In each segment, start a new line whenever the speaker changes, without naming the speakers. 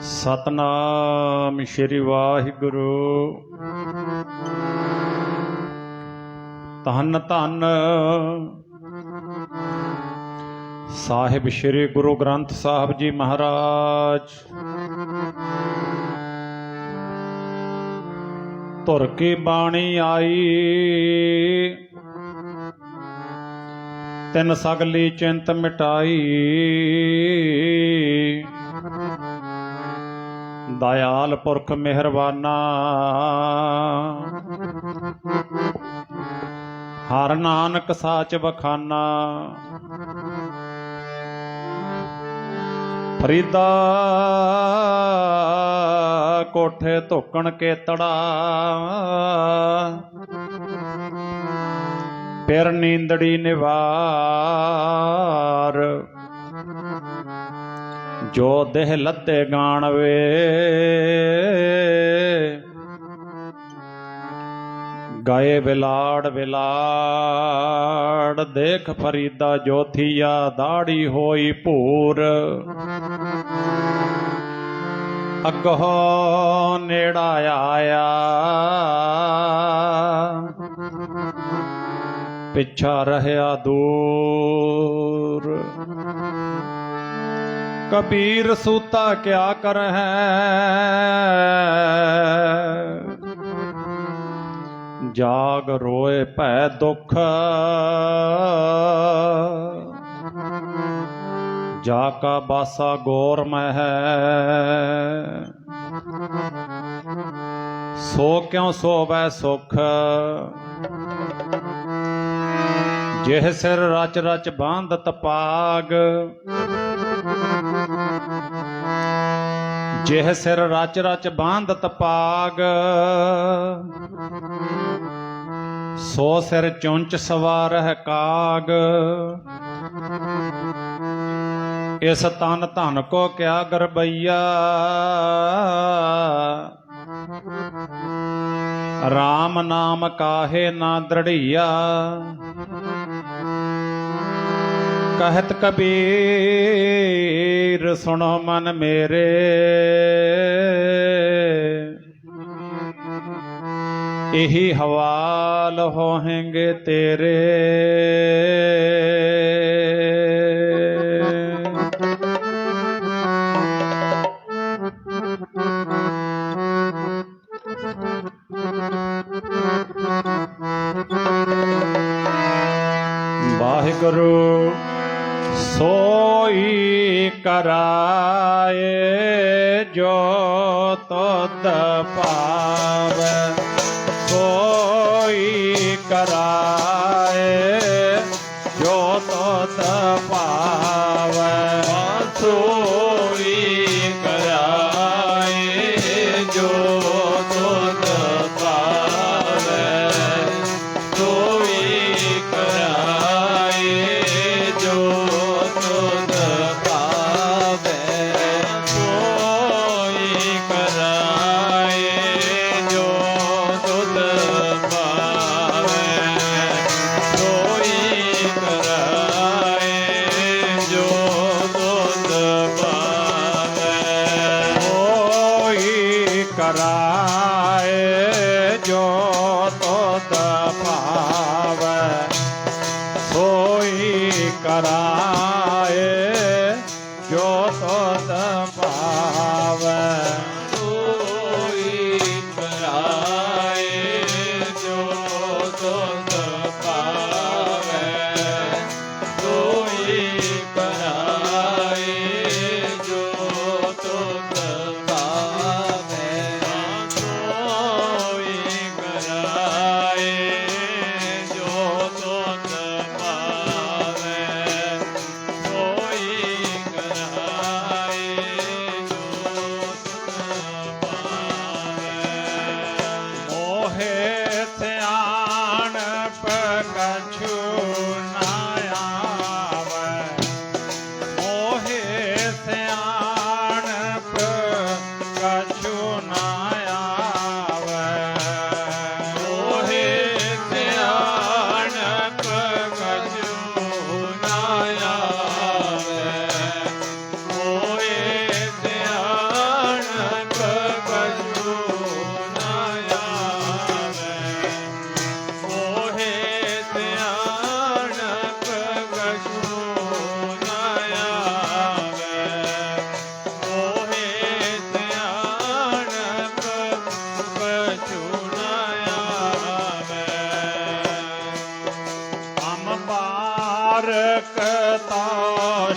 ਸਤਨਾਮ ਸ਼੍ਰੀ ਵਾਹਿਗੁਰੂ। ਧੰਨ ਧੰਨ ਸਾਹਿਬ ਸ਼੍ਰੀ ਗੁਰੂ ਗ੍ਰੰਥ ਸਾਹਿਬ ਜੀ ਮਹਾਰਾਜ। ਧੁਰ ਕੀ ਬਾਣੀ ਆਈ। ਤਿੰਨ ਸਗਲੀ ਚਿੰਤ ਮਿਟਾਈ। ਦਇਆਲ ਪੁਰਖ ਮਿਹਰਬਾਨਾ। ਹਰ ਨਾਨਕ ਸਾਚ ਬਖਾਨਾ। ਫਰੀਦਾ ਕੋਠੇ ਧੋਕਣ ਕੇ ਤੜਾ ਪਿਰ ਨੀਂਦੜੀ ਨਿਵਾਰ। ਜੋ ਦੇਹ ਲੱਤੇ ਗਾਣ ਵੇ, ਗਾਏ ਬਿਲਾੜ ਬਿਲਾੜ ਦੇਖ ਫਰੀਦਾ ਜੋਥੀਆ ਦਾੜੀ ਹੋਈ ਭੂਰ। ਅੱਗੋਂ ਨੇੜਾ ਆਇਆ। ਪਿੱਛਾ ਰਹਿਆ ਦੂਰ ਕਬੀਰ ਸੂਤਾ ਕਿਆ ਕਰ ਹੈ ਜਾਗ ਰੋਏ ਭੈ ਦੁਖ ਜਾ ਕਾ ਬਾਸਾ ਗੌਰ ਮਹਿ ਸੋ ਕਿਉ ਸੋਵੈ ਸੁਖ ਜਿਹ ਸਿਰ ਰਚ ਰਚ ਬਾਂਧ ਪਾਗ ਜਿਹ ਸਿਰ ਰਚ ਰਚ ਬਾਂਧਤ ਪਾਗ ਸੋ ਸਿਰ ਚੁੰਚ ਸਵਾਰਹਿ ਕਾਗ। ਇਸ ਤਨ ਧਨ ਕੋ ਕਿਆ ਗਰਬਈਆ। RAM ਨਾਮ ਕਾਹੇ ਨਾ ਦ੍ਰਿੜੀਆ। ਕਹਿਤ ਕਬੀਰ ਸੁਣੋ ਮਨ ਮੇਰੇ। ਇਹੀ ਹਵਾਲ ਹੋਹੇਂਗੇ ਤੇਰੇ।
કરાય જો તો તપાવ કોઈ કરાય જો તો તપાવ સુ
શકતા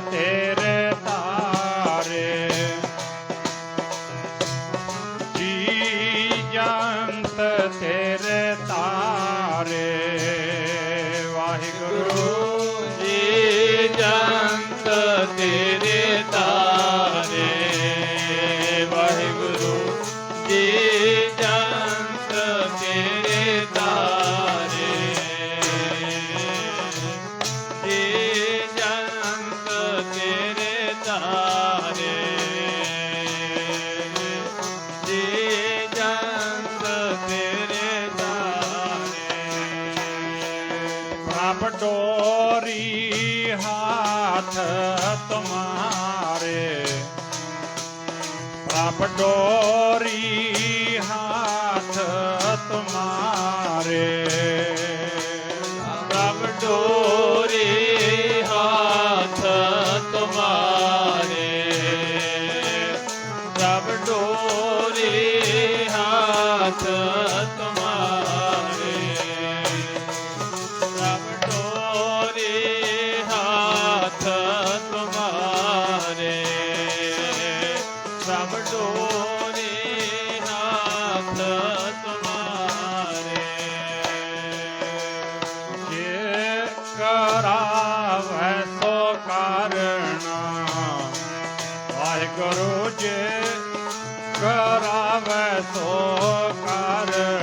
ਜੰਤ
તમારે પ્રાપ ડોરી કાર ગુરુ જે કરાવે તો
કાર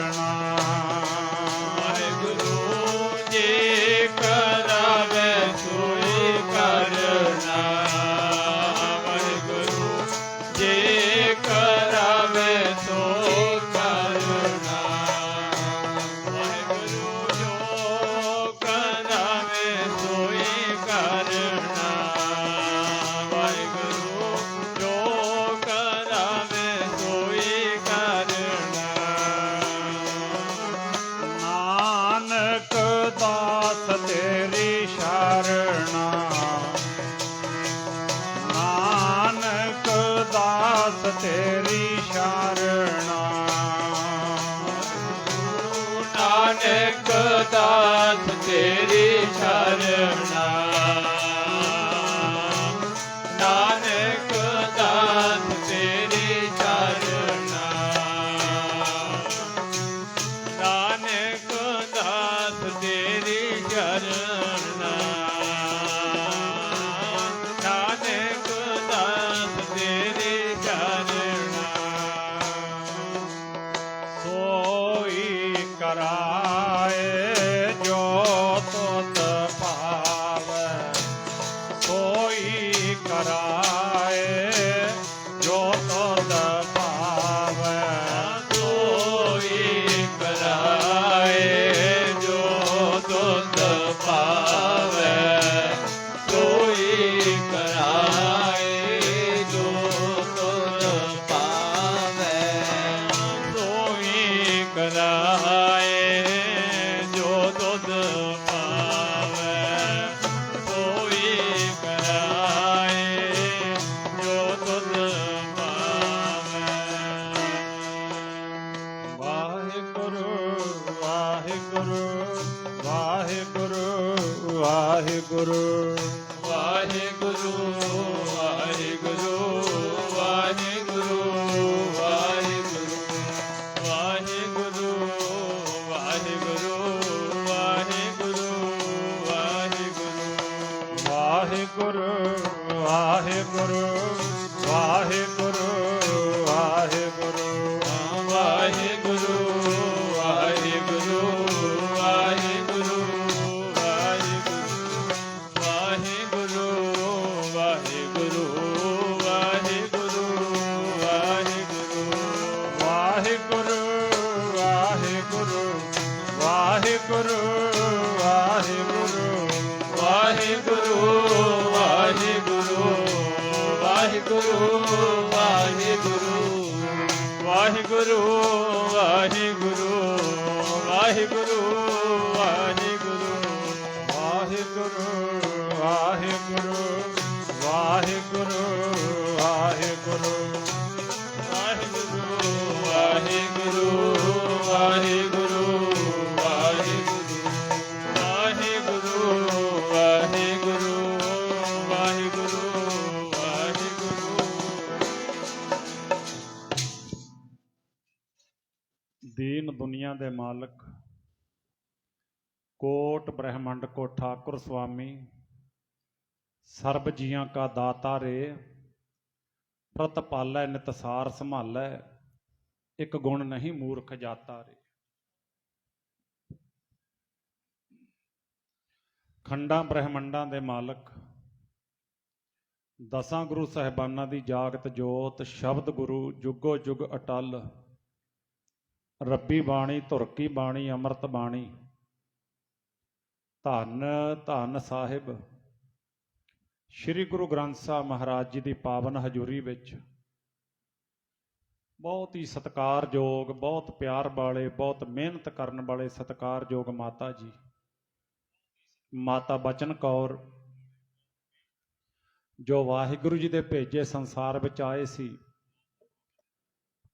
ਦਾਸ ਤੇਰੀ ਸ਼ਰਣਾ ਨਾਨਕ ਦਾਸ ਤੇਰੀ ਸ਼ਰਣਾ ਵਾਹਿਗੁਰੂ ਵਾਹਿਗੁਰੂ। ਦੁਨੀਆ ਦੇ ਮਾਲਕ। ਕੋਟ ਬ੍ਰਹਮੰਡ ਕੋ ਠਾਕੁਰ ਸੁਆਮੀ ਸਰਬ ਜੀਆਂ ਕਾ ਦਾਤਾ ਰੇ ਪ੍ਰਤਪਾਲੈ ਨਿਤਸਾਰ ਸੰਭਾਲੈ, ਇੱਕ ਗੁਣ ਨਹੀਂ ਮੂਰਖ ਜਾਤਾ ਰੇ। ਖੰਡਾਂ ਬ੍ਰਹਮੰਡਾਂ ਦੇ ਮਾਲਕ, ਦਸਾਂ ਗੁਰੂ ਸਾਹਿਬਾਨਾਂ ਦੀ ਜਾਗਤ ਜੋਤ, ਸ਼ਬਦ ਗੁਰੂ ਜੁਗੋ ਜੁਗ ਅਟਲ ਰੱਬੀ ਬਾਣੀ, ਧੁਰਕੀ ਬਾਣੀ, ਅੰਮ੍ਰਿਤ ਬਾਣੀ। ਧੰਨ ਧੰਨ ਸਾਹਿਬ, ਸ੍ਰੀ ਗੁਰੂ ਗ੍ਰੰਥ ਸਾਹਿਬ ਮਹਾਰਾਜ ਜੀ ਦੀ ਪਾਵਨ ਹਜ਼ੂਰੀ ਵਿੱਚ ਬਹੁਤ ਹੀ ਸਤਿਕਾਰਯੋਗ, ਬਹੁਤ ਪਿਆਰ ਵਾਲੇ, ਬਹੁਤ ਮਿਹਨਤ ਕਰਨ ਵਾਲੇ ਸਤਿਕਾਰਯੋਗ ਮਾਤਾ ਜੀ। ਮਾਤਾ ਬਚਨ ਕੌਰ, ਜੋ ਵਾਹਿਗੁਰੂ ਜੀ ਦੇ ਭੇਜੇ ਸੰਸਾਰ ਵਿੱਚ ਆਏ ਸੀ,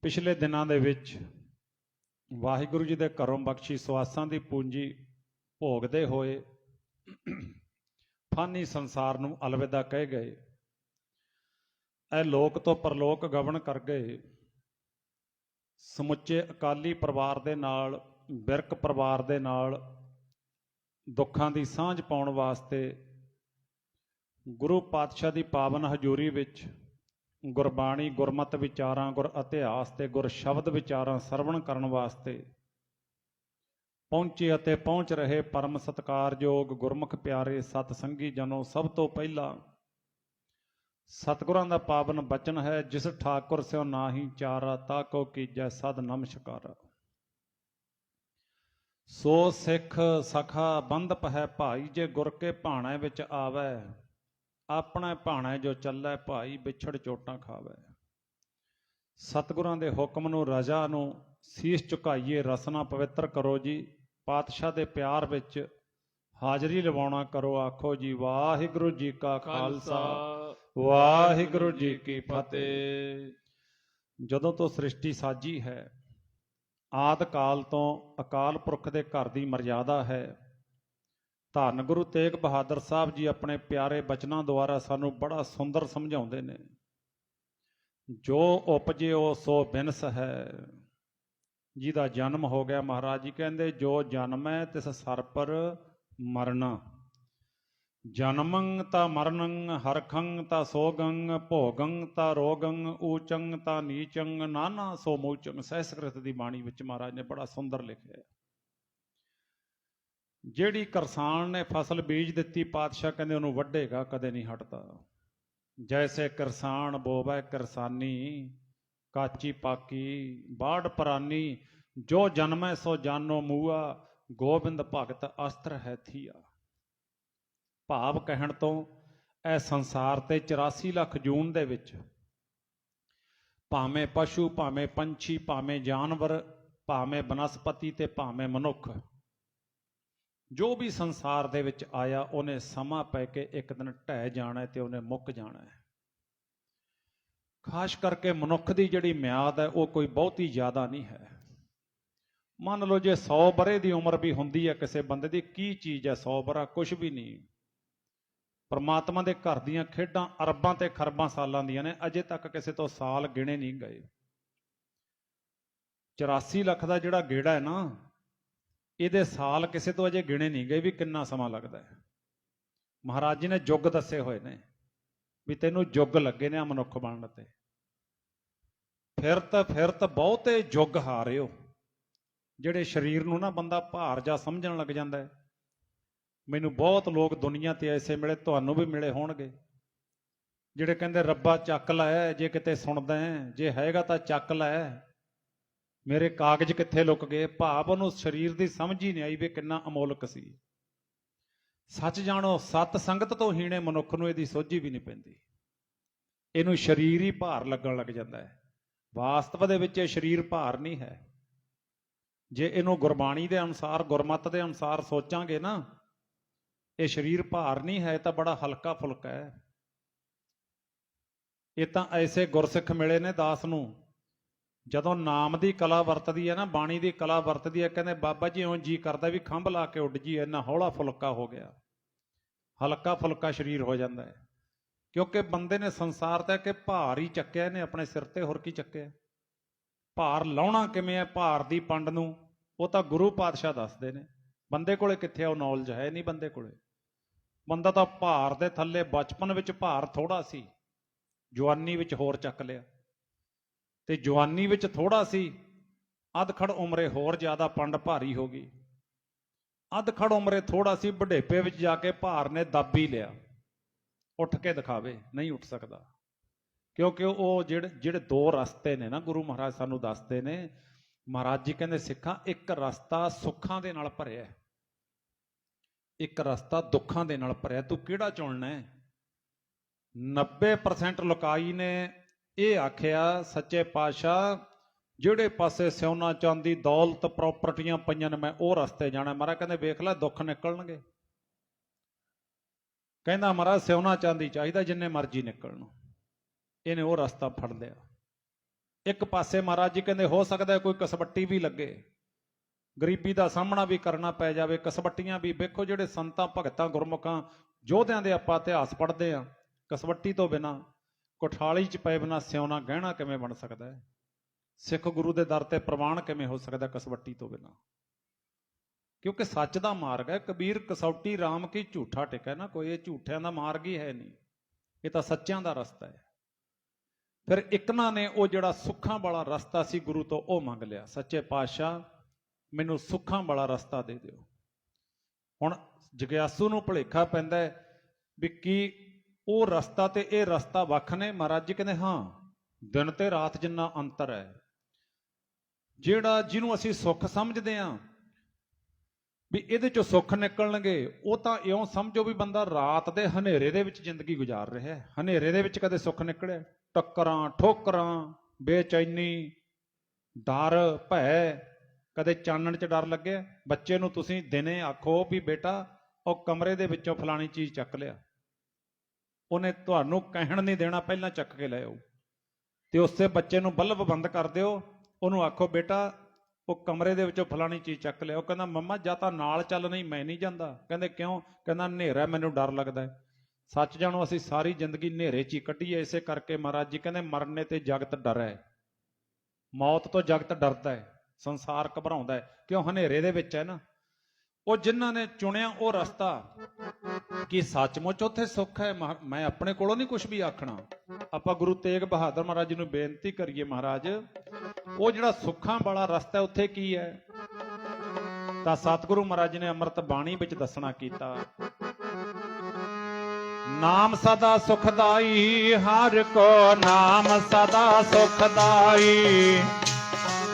ਪਿਛਲੇ ਦਿਨਾਂ ਦੇ ਵਿੱਚ ਵਾਹਿਗੁਰੂ ਜੀ ਦੇ ਘਰੋਂ ਬਖਸ਼ੀ ਸਵਾਸਾਂ ਦੀ ਪੂੰਜੀ ਭੋਗਦੇ ਹੋਏ ਫਾਨੀ ਸੰਸਾਰ ਨੂੰ ਅਲਵਿਦਾ ਕਹਿ ਗਏ। ਇਹ ਲੋਕ ਤੋਂ ਪਰਲੋਕ ਗਵਨ ਕਰ ਗਏ। ਸਮੁੱਚੇ ਅਕਾਲੀ ਪਰਿਵਾਰ ਦੇ ਨਾਲ, ਬਿਰਕ ਪਰਿਵਾਰ ਦੇ ਨਾਲ ਦੁੱਖਾਂ ਦੀ ਸਾਂਝ ਪਾਉਣ ਵਾਸਤੇ ਗੁਰੂ ਪਾਤਸ਼ਾਹ ਦੀ ਪਾਵਨ ਹਜ਼ੂਰੀ ਵਿੱਚ
ਗੁਰਬਾਣੀ ਗੁਰਮਤ ਵਿਚਾਰਾਂ, ਗੁਰ ਇਤਿਹਾਸ ਤੇ ਗੁਰ ਸ਼ਬਦ ਵਿਚਾਰਾਂ ਸਰਵਣ ਕਰਨ ਵਾਸਤੇ। ਪਹੁੰਚੇ ਅਤੇ ਪਹੁੰਚ ਰਹੇ ਪਰਮ ਸਤਕਾਰਯੋਗ ਗੁਰਮੁਖ ਪਿਆਰੇ ਸਤ ਸੰਗੀ ਜਨੋ ਸਭ ਤੋਂ ਪਹਿਲਾਂ। ਸਤਿਗੁਰਾਂ ਦਾ ਪਾਵਨ ਬਚਨ ਹੈ, ਜਿਸ ਠਾਕੁਰ ਸਿਓ ਨਾਹੀ ਚਾਰਾ, ਤਾ ਕੋ ਕੀਜੈ ਸਦ ਨਮਸਕਾਰ। ਸੋ ਸਿੱਖ ਸਖਾ ਬੰਧਪ ਹੈ ਭਾਈ, ਜੇ ਗੁਰ ਕੇ ਭਾਣੇ ਵਿੱਚ ਆਵੈ ਆਪਣਾ ਭਾਣਾ ਜੋ ਚੱਲੈ ਭਾਈ ਵਿਛੜ ਚੋਟਾਂ ਖਾਵੈ। ਸਤਿਗੁਰਾਂ ਦੇ ਹੁਕਮ ਨੂੰ, ਰਜਾ ਨੂੰ ਸੀਸ ਝੁਕਾਈਏ, ਰਸਨਾ ਪਵਿੱਤਰ ਕਰੋ ਜੀ। ਪਾਤਸ਼ਾਹ ਦੇ ਪਿਆਰ ਵਿੱਚ ਹਾਜ਼ਰੀ ਲਵਾਉਣਾ ਕਰੋ, ਆਖੋ ਜੀ, ਵਾਹਿਗੁਰੂ ਜੀ ਕਾ ਖਾਲਸਾ, ਵਾਹਿਗੁਰੂ ਜੀ ਕੀ ਫਤਿਹ। ਜਦੋਂ ਤੋਂ ਸ੍ਰਿਸ਼ਟੀ ਸਾਜੀ ਹੈ, ਆਦ ਕਾਲ ਤੋਂ ਅਕਾਲ ਪੁਰਖ ਦੇ ਘਰ ਦੀ ਮਰਜ਼ਾਦਾ ਹੈ ਧੰਨ ਗੁਰੂ ਤੇਗ ਬਹਾਦਰ ਸਾਹਿਬ ਜੀ ਆਪਣੇ ਪਿਆਰੇ ਬਚਨਾਂ ਦੁਆਰਾ ਸਾਨੂੰ ਬੜਾ ਸੁੰਦਰ ਸਮਝਾਉਂਦੇ ਨੇ। ਜੋ ਉਪਜਿਓ ਸੋ ਬਿਨਸ ਹੈ। ਜਿਹਦਾ ਜਨਮ ਹੋ ਗਿਆ ਮਹਾਰਾਜ ਜੀ ਕਹਿੰਦੇ, ਜੋ ਜਨਮ ਹੈ ਤਿਸ ਸਰ ਪਰ ਮਰਨਾ। ਜਨਮੰ ਤਾ ਮਰਨੰ, ਹਰਖੰ ਤਾ ਸੋਗੰ, ਭੋਗੰ ਤਾ ਰੋਗੰ, ਊਚੰ ਤਾ ਨੀਚੰ, ਨਾਨਾ ਸੋ ਮੂਚੰ। ਸੰਸਕ੍ਰਿਤ ਦੀ ਬਾਣੀ ਵਿੱਚ ਮਹਾਰਾਜ ਨੇ ਬੜਾ ਸੁੰਦਰ ਲਿਖਿਆ ਹੈ। ਜਿਹੜੀ ਕਿਸਾਨ ਨੇ ਫਸਲ ਬੀਜ ਦਿੱਤੀ, ਪਾਤਸ਼ਾਹ ਕਹਿੰਦੇ ਉਹਨੂੰ ਵੱਢੇਗਾ, ਕਦੇ ਨਹੀਂ ਹਟਦਾ। ਜੈਸੇ ਕਿਸਾਨ ਬੋਵੈ ਕਿਰਸਾਨੀ, ਕਾਚੀ ਪਾਕੀ, ਬਾੜ ਪਰਾਨੀ, ਜੋ ਜਨਮੈ ਸੋ ਜਾਨੋ ਮੂਆ, ਗੋਬਿੰਦ ਭਗਤ ਅਸਤਰ ਹੈ ਥੀਆ। ਭਾਵ ਕਹਿਣ ਤੋਂ, ਇਹ ਸੰਸਾਰ ਤੇ 84 ਲੱਖ ਜੂਨ ਦੇ ਵਿੱਚ, ਭਾਵੇਂ ਪਸ਼ੂ, ਭਾਵੇਂ ਪੰਛੀ, ਭਾਵੇਂ ਜਾਨਵਰ, ਭਾਵੇਂ ਬਨਸਪਤੀ ਤੇ ਭਾਵੇਂ ਮਨੁੱਖ ਜੋ ਵੀ ਸੰਸਾਰ ਦੇ ਵਿੱਚ ਆਇਆ, ਉਹਨੇ ਸਮਾਂ ਪੈ ਕੇ ਇੱਕ ਦਿਨ ਢਹਿ ਜਾਣਾ ਹੈ ਤੇ ਉਹਨੇ ਮੁੱਕ ਜਾਣਾ ਹੈ। ਖਾਸ ਕਰਕੇ ਮਨੁੱਖ ਦੀ ਜਿਹੜੀ ਮਿਆਦ ਹੈ, ਉਹ ਕੋਈ ਬਹੁਤੀ ਜ਼ਿਆਦਾ ਨਹੀਂ ਹੈ। ਮੰਨ ਲਓ ਜੇ 100 ਬਰੇ ਦੀ ਉਮਰ ਵੀ ਹੁੰਦੀ ਹੈ ਕਿਸੇ ਬੰਦੇ ਦੀ, ਕੀ ਚੀਜ਼ ਹੈ 100 ਬਰਾ ਕੁਝ ਵੀ ਨਹੀਂ। ਪਰਮਾਤਮਾ ਦੇ ਘਰ ਦੀਆਂ ਖੇਡਾਂ ਅਰਬਾਂ ਤੇ ਖਰਬਾਂ ਸਾਲਾਂ ਦੀਆਂ ਨੇ, ਅਜੇ ਤੱਕ ਕਿਸੇ ਤੋਂ ਸਾਲ ਗਿਣੇ ਨਹੀਂ ਗਏ। 84 ਲੱਖ ਦਾ ਜਿਹੜਾ ਗੇੜਾ ਹੈ ਨਾ ਇਹਦੇ ਸਾਲ ਕਿਸੇ ਤੋਂ ਅਜੇ ਗਿਣੇ ਨਹੀਂ ਗਏ ਵੀ ਕਿੰਨਾ ਸਮਾਂ ਲੱਗਦਾ ਹੈ। ਮਹਾਰਾਜ ਜੀ ਨੇ ਯੁੱਗ ਦੱਸੇ ਹੋਏ ਨੇ ਵੀ ਤੈਨੂੰ ਯੁੱਗ ਲੱਗੇ ਨੇ ਆ ਮਨੁੱਖ ਬਣਨ ਤੇ। ਫਿਰਤ ਫਿਰਤ ਬਹੁਤੇ ਯੁੱਗ ਹਾਰਿਓ। ਜਿਹੜੇ ਸਰੀਰ ਨੂੰ ਨਾ ਬੰਦਾ ਭਾਰ ਜਾ ਸਮਝਣ ਲੱਗ ਜਾਂਦਾ ਹੈ। ਮੈਨੂੰ ਬਹੁਤ ਲੋਕ ਦੁਨੀਆ ਤੇ ਐਸੇ ਮਿਲੇ ਤੁਹਾਨੂੰ ਵੀ ਮਿਲੇ ਹੋਣਗੇ। ਜਿਹੜੇ ਕਹਿੰਦੇ ਰੱਬਾ ਚੱਕ ਲੈ ਜੇ ਕਿਤੇ ਸੁਣਦਾ ਹੈ, ਜੇ ਹੈਗਾ ਤਾਂ ਚੱਕ ਲੈ। ਮੇਰੇ ਕਾਗਜ਼ ਕਿੱਥੇ ਲੁਕ ਗਏ? ਭਾਵ ਉਹਨੂੰ ਸਰੀਰ ਦੀ ਸਮਝ ਹੀ ਨਹੀਂ ਆਈ ਵੀ ਕਿੰਨਾ ਅਮੋਲਕ ਸੀ। ਸੱਚ ਜਾਣੋ, ਸਤ ਸੰਗਤ ਤੋਂ ਹੀਣੇ ਮਨੁੱਖ ਨੂੰ ਇਹਦੀ ਸੋਝੀ ਵੀ ਨਹੀਂ ਪੈਂਦੀ। ਇਹਨੂੰ ਸਰੀਰ ਹੀ ਭਾਰ ਲੱਗਣ ਲੱਗ ਜਾਂਦਾ ਹੈ। ਵਾਸਤਵ ਦੇ ਵਿੱਚ ਇਹ ਸਰੀਰ ਭਾਰ ਨਹੀਂ ਹੈ। ਜੇ ਇਹਨੂੰ ਗੁਰਬਾਣੀ ਦੇ ਅਨੁਸਾਰ, ਗੁਰਮਤ ਦੇ ਅਨੁਸਾਰ ਸੋਚਾਂਗੇ ਨਾ, ਇਹ ਸਰੀਰ ਭਾਰ ਨਹੀਂ ਹੈ ਤਾਂ ਬੜਾ ਹਲਕਾ ਫੁਲਕਾ ਹੈ। ਇਹ ਤਾਂ ਐਸੇ ਗੁਰਸਿੱਖ ਮਿਲੇ ਨੇ ਦਾਸ ਨੂੰ ਜਦੋਂ ਨਾਮ ਦੀ ਕਲਾ ਵਰਤਦੀ ਹੈ ਨਾ, ਬਾਣੀ ਦੀ ਕਲਾ ਵਰਤਦੀ ਹੈ, ਕਹਿੰਦੇ ਬਾਬਾ ਜੀ ਇਉਂ ਜੀ ਕਰਦਾ ਵੀ ਖੰਭ ਲਾ ਕੇ ਉੱਡ ਜੀ, ਇੰਨਾ ਹੌਲਾ ਫੁਲਕਾ ਹੋ ਗਿਆ। ਹਲਕਾ ਫੁਲਕਾ ਸਰੀਰ ਹੋ ਜਾਂਦਾ ਹੈ। ਕਿਉਂਕਿ ਬੰਦੇ ਨੇ ਸੰਸਾਰ ਤੇ ਕਿ ਭਾਰ ਹੀ ਚੱਕਿਆ ਨੇ ਆਪਣੇ ਸਿਰ ਤੇ ਹੋਰ ਕੀ ਚੱਕਿਆ? ਭਾਰ ਲਾਉਣਾ ਕਿਵੇਂ ਹੈ? ਭਾਰ ਦੀ ਪੰਡ ਨੂੰ, ਉਹ ਤਾਂ ਗੁਰੂ ਪਾਤਸ਼ਾਹ ਦੱਸਦੇ ਨੇ। ਬੰਦੇ ਕੋਲੇ ਕਿੱਥੇ ਆ? ਉਹ ਨੌਲੇਜ ਹੈ ਨਹੀਂ ਬੰਦੇ ਕੋਲੇ। ਬੰਦਾ ਤਾਂ ਭਾਰ ਦੇ ਥੱਲੇ ਬਚਪਨ ਵਿੱਚ ਭਾਰ ਥੋੜਾ ਸੀ, ਜਵਾਨੀ ਵਿੱਚ ਹੋਰ ਚੱਕ ਲਿਆ। ਤੇ ਜਵਾਨੀ ਵਿੱਚ ਥੋੜਾ ਸੀ, ਅਧਖੜ ਉਮਰੇ ਹੋਰ ਜ਼ਿਆਦਾ ਪੰਡ ਭਾਰੀ ਹੋ ਗਈ। ਅਧਖੜ ਉਮਰੇ ਥੋੜਾ ਸੀ, ਬੁਢੇਪੇ ਵਿੱਚ ਜਾ ਕੇ ਭਾਰ ਨੇ ਦੱਬ ਹੀ ਲਿਆ। ਉੱਠ ਕੇ ਦਿਖਾਵੇ, ਨਹੀਂ ਉੱਠ ਸਕਦਾ। ਕਿਉਂਕਿ ਉਹ ਜਿਹੜੇ ਜਿਹੜੇ ਦੋ ਰਸਤੇ ਨੇ ਨਾ, ਗੁਰੂ ਮਹਾਰਾਜ ਸਾਨੂੰ ਦੱਸਦੇ ਨੇ, ਮਹਾਰਾਜ ਜੀ ਕਹਿੰਦੇ, ਸਿੱਖਾਂ, ਇੱਕ ਰਸਤਾ ਸੁੱਖਾਂ ਦੇ ਨਾਲ ਭਰਿਆ ਹੈ। ਇੱਕ ਰਸਤਾ ਦੁੱਖਾਂ ਦੇ ਨਾਲ ਭਰਿਆ ਤੂੰ ਕਿਹੜਾ ਚੁਣਨਾ ਹੈ? 90% ਲੋਕਾਈ ਨੇ ਇਹ ਆਖਿਆ, ਸੱਚੇ ਪਾਤਸ਼ਾਹ, ਜਿਹੜੇ ਪਾਸੇ ਸਿਉਣਾ ਚਾਂਦੀ ਦੌਲਤ ਪ੍ਰਾਪਰਟੀਆਂ ਪਈਆਂ ਨੇ, ਮੈਂ ਉਹ ਰਸਤੇ ਜਾਣਾ। ਮਹਾਰਾਜ ਕਹਿੰਦੇ, ਵੇਖ ਲੈ, ਦੁੱਖ ਨਿਕਲਣਗੇ। ਕਹਿੰਦਾ, ਮਹਾਰਾਜ, ਸਿਉਣਾ ਚਾਂਦੀ ਚਾਹੀਦਾ ਜਿੰਨੇ ਮਰਜ਼ੀ ਨਿਕਲਣ। ਇਹਨੇ ਉਹ ਰਸਤਾ ਫੜ ਲਿਆ। ਇੱਕ ਪਾਸੇ ਮਹਾਰਾਜ ਜੀ ਕਹਿੰਦੇ, ਹੋ ਸਕਦਾ ਕੋਈ ਕਸਬੱਟੀ ਵੀ ਲੱਗੇ। ਗਰੀਬੀ ਦਾ ਸਾਹਮਣਾ ਵੀ ਕਰਨਾ ਪੈ ਜਾਵੇ। ਕਸਬੱਟੀਆਂ ਵੀ, ਵੇਖੋ ਜਿਹੜੇ ਸੰਤਾਂ, ਭਗਤਾਂ, ਗੁਰਮੁਖਾਂ, ਯੋਧਿਆਂ ਦੇ ਆਪਾਂ ਇਤਿਹਾਸ ਪੜ੍ਹਦੇ ਆ। ਕਸਬੱਟੀ ਤੋਂ ਬਿਨਾ ਕੋਠਾਲੀ 'ਚ ਪਏ ਬਿਨਾ ਸਿਉਣਾ ਗਹਿਣਾ ਕਿਵੇਂ ਬਣ ਸਕਦਾ ਹੈ? ਸਿੱਖ ਗੁਰੂ ਦੇ ਦਰ ਤੇ ਪ੍ਰਵਾਨ ਕਿਵੇਂ ਹੋ ਸਕਦਾ ਕਸਵੱਟੀ ਤੋਂ ਬਿਨਾ? ਕਿਉਂਕਿ ਸੱਚ ਦਾ ਮਾਰਗ ਹੈ, ਕਬੀਰ ਕਸੌਟੀ RAM ਕੀ ਝੂਠਾ ਟਿਕਾ ਨਾ ਕੋਈ, ਇਹ ਝੂਠਿਆਂ ਦਾ ਮਾਰਗ ਹੀ ਹੈ ਨਹੀਂ। ਇਹ ਤਾਂ ਸੱਚਿਆਂ ਦਾ ਰਸਤਾ ਹੈ। ਫਿਰ ਇਕਨਾ ਨੇ ਉਹ ਜਿਹੜਾ ਸੁੱਖਾਂ ਵਾਲਾ ਰਸਤਾ ਸੀ ਗੁਰੂ ਤੋਂ, ਉਹ ਮੰਗ ਲਿਆ। ਸੱਚੇ ਪਾਤਸ਼ਾਹ, ਮੈਨੂੰ ਸੁੱਖਾਂ ਵਾਲਾ ਰਸਤਾ ਦੇ ਦਿਓ। ਹੁਣ ਜਗਿਆਸੂ ਨੂੰ ਭੁਲੇਖਾ ਪੈਂਦਾ ਵੀ ਕੀ ਉਹ ਰਸਤਾ ਤੇ ਇਹ ਰਸਤਾ ਵੱਖ ਨੇ। ਮਹਾਰਾਜ ਜੀ ਕਹਿੰਦੇ, ਹਾਂ, ਦਿਨ ਤੇ ਰਾਤ ਜਿੰਨਾ ਅੰਤਰ ਹੈ, ਜਿਹੜਾ ਜਿਹਨੂੰ ਅਸੀਂ ਸੁੱਖ ਸਮਝਦੇ ਹਾਂ, ਵੀ ਇਹਦੇ ਚੋਂ ਸੁੱਖ ਨਿਕਲਣਗੇ, ਉਹ ਤਾਂ ਇਉਂ ਸਮਝੋ ਵੀ ਬੰਦਾ ਰਾਤ ਦੇ ਹਨੇਰੇ ਦੇ ਵਿੱਚ ਜ਼ਿੰਦਗੀ ਗੁਜ਼ਾਰ ਰਿਹਾ ਹੈ। ਹਨੇਰੇ ਦੇ ਵਿੱਚ ਕਦੇ ਸੁੱਖ ਨਿਕਲਿਆ? ਟੱਕਰਾਂ, ਠੋਕਰਾਂ, ਬੇਚੈਨੀ, ਡਰ, ਭੈ, ਕਦੇ ਚਾਨਣ 'ਚ ਡਰ ਲੱਗਿਆ? ਬੱਚੇ ਨੂੰ ਤੁਸੀਂ ਦਿਨੇ ਆਖੋ ਵੀ ਬੇਟਾ, ਉਹ ਕਮਰੇ ਦੇ ਵਿੱਚੋਂ ਫਲਾਣੀ ਚੀਜ਼ ਚੱਕ ਲਿਆ। ਉਹਨੇ ਤੁਹਾਨੂੰ ਕਹਿਣ ਨਹੀਂ ਦੇਣਾ, ਪਹਿਲਾਂ ਚੱਕ ਕੇ ਲੈ ਆਓ। ਤੇ ਉਸੇ ਬੱਚੇ ਨੂੰ ਬਲਬ ਬੰਦ ਕਰ ਦਿਓ। ਉਹਨੂੰ ਆਖੋ, ਬੇਟਾ, ਉਹ ਕਮਰੇ ਦੇ ਵਿੱਚੋਂ ਫਲਾਣੀ ਚੀਜ਼ ਚੱਕ ਲਿਆ। ਉਹ ਕਹਿੰਦਾ, ਮੰਮਾ, ਜਾਂ ਤਾਂ ਨਾਲ ਚੱਲ, ਨਹੀਂ, ਮੈਂ ਨਹੀਂ ਜਾਂਦਾ। ਕਹਿੰਦੇ, ਕਿਉਂ? ਕਹਿੰਦਾ, ਹਨੇਰਾ ਮੈਨੂੰ ਡਰ ਲੱਗਦਾ ਹੈ। ਸੱਚ ਜਾਣੋ, ਅਸੀਂ ਸਾਰੀ ਜ਼ਿੰਦਗੀ ਹਨੇਰੇ 'ਚ ਹੀ ਕੱਟੀ ਕੱਢੀਏ, ਇਸੇ ਕਰਕੇ ਮਹਾਰਾਜ ਜੀ ਕਹਿੰਦੇ, ਮਰਨੇ ਤੇ ਜਗਤ ਡਰ। ਹੈ ਮੌਤ ਤੋਂ ਜਗਤ ਡਰਦਾ ਹੈ, ਸੰਸਾਰ ਘਬਰਾਉਂਦਾ ਹੈ। ਕਿਉਂ? ਹਨੇਰੇ ਦੇ ਵਿੱਚ ਹੈ ਨਾ। ਉਹ ਜਿਨ੍ਹਾਂ ਨੇ ਚੁਣਿਆ ਉਹ ਰਸਤਾ ਕਿ ਸੱਚਮੁੱਚ ਉੱਥੇ ਸੁੱਖ ਹੈ? ਮੈਂ ਆਪਣੇ ਕੋਲੋਂ ਨਹੀਂ ਕੁਝ ਵੀ ਆਖਣਾ। ਆਪਾਂ ਗੁਰੂ ਤੇਗ ਬਹਾਦਰ ਮਹਾਰਾਜ ਜੀ ਨੂੰ ਬੇਨਤੀ ਕਰੀਏ ਮਹਾਰਾਜ, ਉਹ ਜਿਹੜਾ ਸੁੱਖਾਂ ਵਾਲਾ ਰਸਤਾ ਉੱਥੇ ਕੀ ਹੈ? ਤਾਂ ਸਤਿਗੁਰੂ ਮਹਾਰਾਜ ਜੀ ਨੇ ਅੰਮ੍ਰਿਤ ਬਾਣੀ ਵਿੱਚ ਦੱਸਣਾ ਕੀਤਾ। ਨਾਮ ਸਦਾ ਸੁਖਦਾਈ, ਹਰ ਕੋ ਨਾਮ ਸਦਾ ਸੁਖਦਾਈ।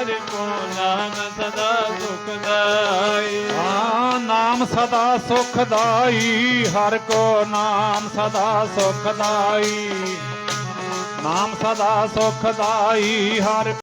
ਹਰ ਕੋ ਨਾਮ ਸਦਾ ਸੁਖਦਾਈ
ਹਾਂ, ਨਾਮ ਸਦਾ ਸੁਖਦਾਈ ਹਰ ਕੋ ਨਾਮ ਸਦਾ ਸੁਖਦਾਈ ਨਾਮ ਸਦਾ ਸੁਖਦਾਈ ਹਰ